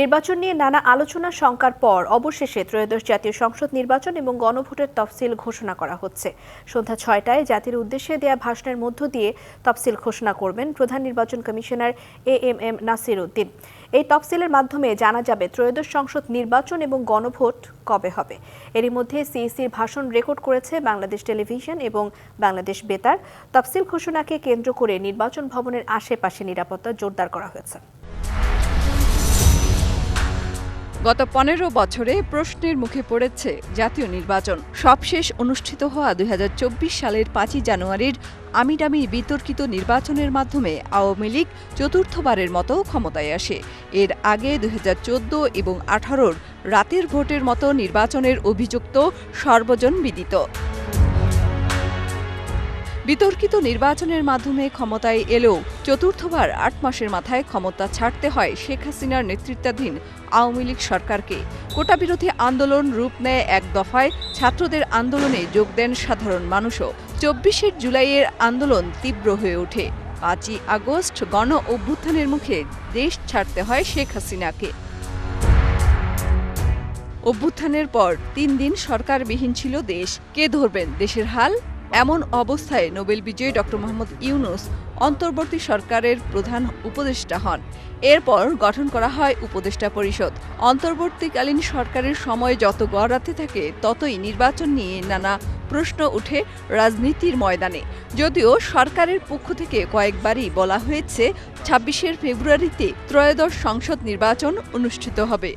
নির্বাচন নিয়ে নানা আলোচনা শঙ্কার পর অবশেষে ত্রয়োদশ জাতীয় সংসদ নির্বাচন এবং গণভোটের তফসিল ঘোষণা করা হচ্ছে। সন্ধ্যা ছয়টায় জাতির উদ্দেশ্যে দেয়া ভাষণের মধ্য দিয়ে তফসিল ঘোষণা করবেন প্রধান নির্বাচন commissioner A M M Nasir Uddin. এই তফসিলের মাধ্যমে জানা যাবে ত্রয়োদশ সংসদ নির্বাচন এবং গণভোট কবে হবে। এরই মধ্যে সিইসির ভাষণ রেকর্ড করেছে বাংলাদেশ টেলিভিশন এবং বাংলাদেশ বেতার। তফসিল ঘোষণাকে কেন্দ্র করে নির্বাচন ভবনের আশেপাশে নিরাপত্তা জোরদার করা হয়েছে। গত পনেরো বছরে প্রশ্নের মুখে পড়েছে জাতীয় নির্বাচন। সবশেষ অনুষ্ঠিত হওয়া দুই হাজার চব্বিশ সালের পাঁচই জানুয়ারির আমিডামি বিতর্কিত নির্বাচনের মাধ্যমে আওয়ামী লীগ চতুর্থবারের মতো ক্ষমতায় আসে। এর আগে দু হাজার চোদ্দ এবং আঠারোর রাতের ভোটের মতো নির্বাচনের অভিযুক্ত সর্বজন বিদিত। বিতর্কিত নির্বাচনের মাধ্যমে ক্ষমতায় এলেও চতুর্থবার আট মাসের মাথায় ক্ষমতা ছাড়তে হয় শেখ হাসিনার নেতৃত্বাধীন আওয়ামী লীগ সরকারকে। কোটা বিরোধী আন্দোলন রূপ নেয় এক দফায়। ছাত্রদের আন্দোলনে যোগ দেন সাধারণ মানুষও। চব্বিশের জুলাইয়ের আন্দোলন তীব্র হয়ে ওঠে। পাঁচই আগস্ট গণ অভ্যুত্থানের মুখে দেশ ছাড়তে হয় শেখ হাসিনাকে। অভ্যুত্থানের পর তিন দিন সরকারবিহীন ছিল দেশ। কে ধরবেন? দেশের হাল? এমন অবস্থায় নোবেল বিজয়ী ডক্টর মোহাম্মদ ইউনুস অন্তর্বর্তী সরকারের প্রধান উপদেষ্টা হন। এরপর গঠন করা হয় উপদেষ্টা পরিষদ। অন্তর্বর্তীকালীন সরকারের সময় যত গড়াতে থাকে, ততই নির্বাচন নিয়ে নানা প্রশ্ন উঠে রাজনীতির ময়দানে। যদিও সরকারের পক্ষ থেকে কয়েকবারই বলা হয়েছে, ছাব্বিশের ফেব্রুয়ারিতে ত্রয়োদশ সংসদ নির্বাচন অনুষ্ঠিত হবে।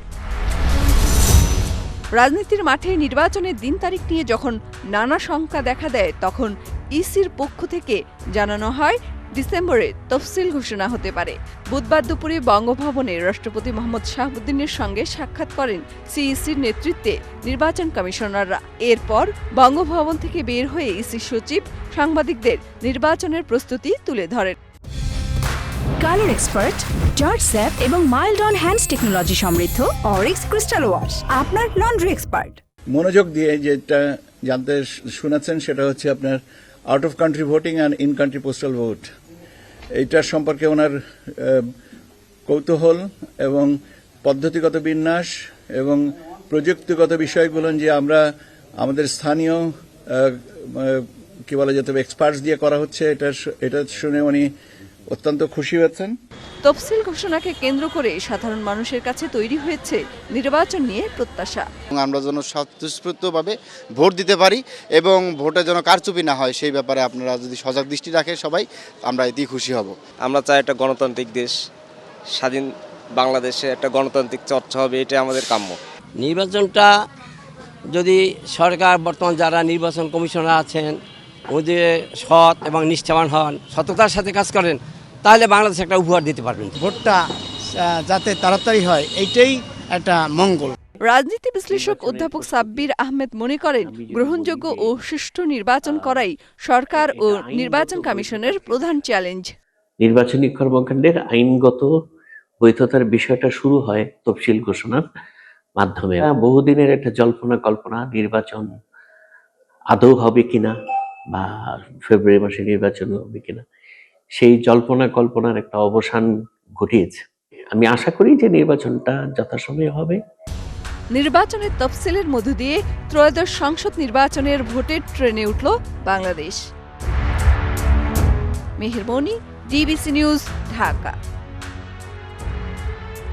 রাজনীতির মাঠে নির্বাচনের দিন তারিখ নিয়ে যখন নানা শঙ্কা দেখা দেয়, তখন ইসির পক্ষ থেকে জানানো হয়, ডিসেম্বরে তফসিল ঘোষণা হতে পারে। বুধবার দুপুরে বঙ্গভবনে রাষ্ট্রপতি মোহাম্মদ শাহাবুদ্দিনের সঙ্গে সাক্ষাৎ করেন সিইসির নেতৃত্বে নির্বাচন কমিশনাররা। এরপর বঙ্গভবন থেকে বের হয়ে ইসি সচিব সাংবাদিকদের নির্বাচনের প্রস্তুতি তুলে ধরেন। কালার এক্সপার্ট, জর্জ স্যাপ এবং মাইল্ড অন হ্যান্ডস টেকনোলজি সমৃদ্ধ অরিক্স ক্রিস্টাল ওয়াশ, আপনার লন্ড্রি এক্সপার্ট। মনোযোগ দিয়ে যেটা জানতে শুনেছেন সেটা হচ্ছে আপনার out of country voting and in country postal vote এইটার সম্পর্কে ওনার কৌতূহল এবং পদ্ধতিগত বিন্যাস এবং প্রযুক্তিগত বিষয়গুলো যে আমরা আমাদের স্থানীয় কি বলা যেতে এক্সপার্টস দিয়ে করা হচ্ছে, এটা এটা শুনে উনি অত্যন্ত খুশি হয়েছেন তফসিল ঘোষণাকে কেন্দ্র করে সাধারণ মানুষের কাছে তৈরি হয়েছে নির্বাচন নিয়ে প্রত্যাশা। এবং আমরা যেন স্বতঃস্ফূর্তভাবে ভোট দিতে পারি এবং ভোটে যেন কারচুপি না হয় সেই ব্যাপারে আপনারা যদি সজাগ দৃষ্টি রাখে সবাই আমরা এতেই খুশি হব। আমরা চাই একটা গণতান্ত্রিক দেশ স্বাধীন বাংলাদেশে একটা গণতান্ত্রিক চর্চা হবে এটা আমাদের কাম্য। নির্বাচনটা যদি সরকার বর্তমান যারা নির্বাচন কমিশনার আছেন ওদের সৎ এবং নিষ্ঠাবান হন সততার সাথে কাজ করেন তাহলে বাংলাদেশ একটা উপহার দিতে পারবেন। ভোটটা যাতে তাড়াতাড়ি হয় এইটাই একটা মঙ্গল। রাজনীতি বিশ্লেষক অধ্যাপক সাব্বির আহমেদ মনে করেন গ্রহণযোগ্য ও সুষ্ঠু নির্বাচন করাই সরকার ও নির্বাচন কমিশনের প্রধান চ্যালেঞ্জ। নির্বাচনী কর্মকাণ্ডের আইনগত বৈধতার বিষয়টা শুরু হয় তফসিল ঘোষণার মাধ্যমে। বহুদিনের একটা জল্পনা কল্পনা নির্বাচন আদৌ হবে কিনা বা ফেব্রুয়ারি মাসে নির্বাচন হবে কিনা। সেই জল্পনা কল্পনার একটা অবসান ঘটিয়েছে। আমি আশা করি যে নির্বাচনটা যথাসময়ে হবে। নির্বাচনের তফসিলের মধ্য দিয়ে ত্রয়োদশ সংসদ নির্বাচনের ভোটের ট্রেনে উঠল Bangladesh. Meherboni DBC News, Dhaka.